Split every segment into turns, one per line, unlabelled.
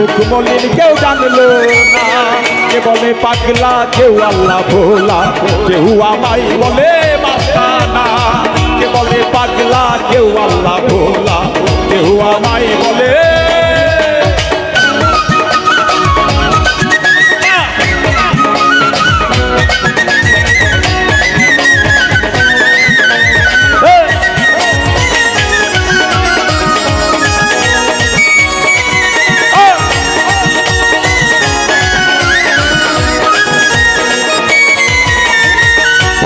মলিন কেউ জানলো না। কে বলে পাগলা কেউ আল্লাহ ভোলা কেউ আমাই বলে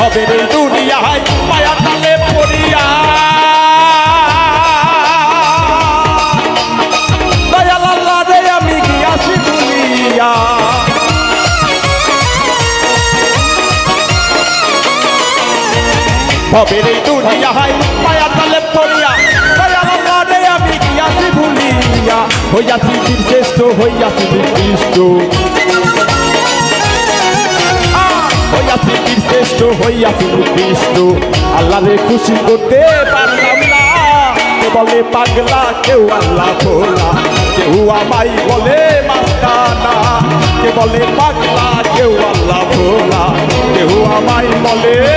ভবের দুনিয়ায় মায়া তালে পড়িয়া। দয়াল আল্লাহ রে, আমি গিয়াছি দুনিয়া। ভবের দুনিয়ায় মায়া তালে পড়িয়া। দয়াল আল্লাহ রে, আমি গিয়াছি ভুলিয়া হইয়াছি শ্রেষ্ঠ হইয়াছি নির্দিষ্ট হইয়াছি শ্রেষ্ঠ কৃষ্ণ আল্লাহরে খুশি করতে পারলাম না। বলে পাগলা, কেউ আল্লাহ ভোলা। কেউ আমাই বলে মাস্তানা। কে বলে পাগলা, কেউ আল্লাহ ভোলা। কেউ আমাই বলে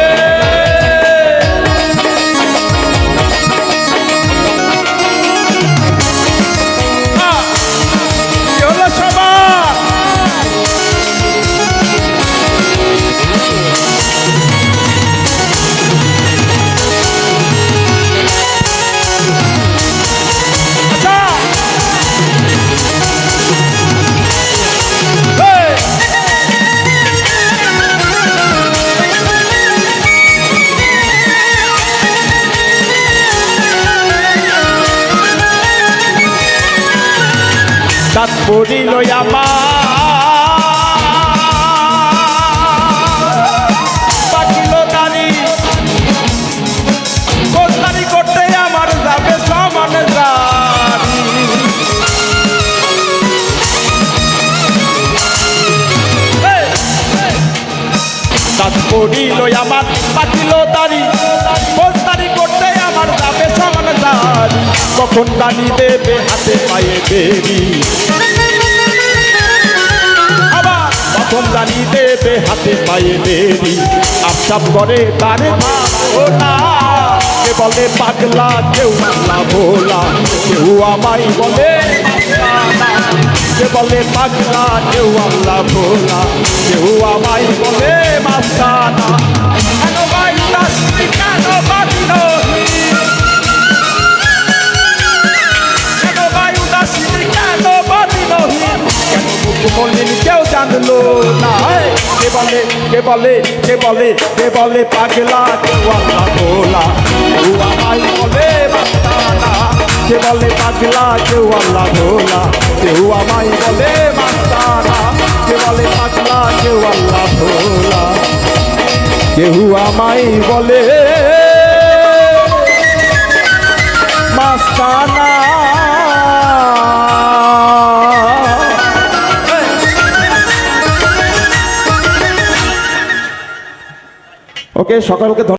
পড়িল পাকিল দানি কোস্তারি করতে আমার যাবে সমান পড়িল আমার পাকিল দানি কোস্তারি করতে আমার যাবে সমান কখন দানি দেবে হাতে পায়ে বেরি। দানি দেবে হাতে পায়ে বেরি আফসাব করে তারে মানো না কে বলে পাগলা, কেউ না ভোলা। কেউ আমাই বলে কে বলে পাগলা, কেউ আল্লাহ ভোলা। কেউ আমাই বলে জানলো না। কে বলে কে বলে কে বলে কে বলে পাগলা আল্লাহ ভোলা কেউ আমাই বলে মাস্তানা। কে বলে পাগলা আল্লাহ ভোলা কেউ আমাই বলে মাস্তানা। কে বলে পাগলা কেউ ভোলা কেউ আমাই বলে মাস্তানা। ওকে সকালকে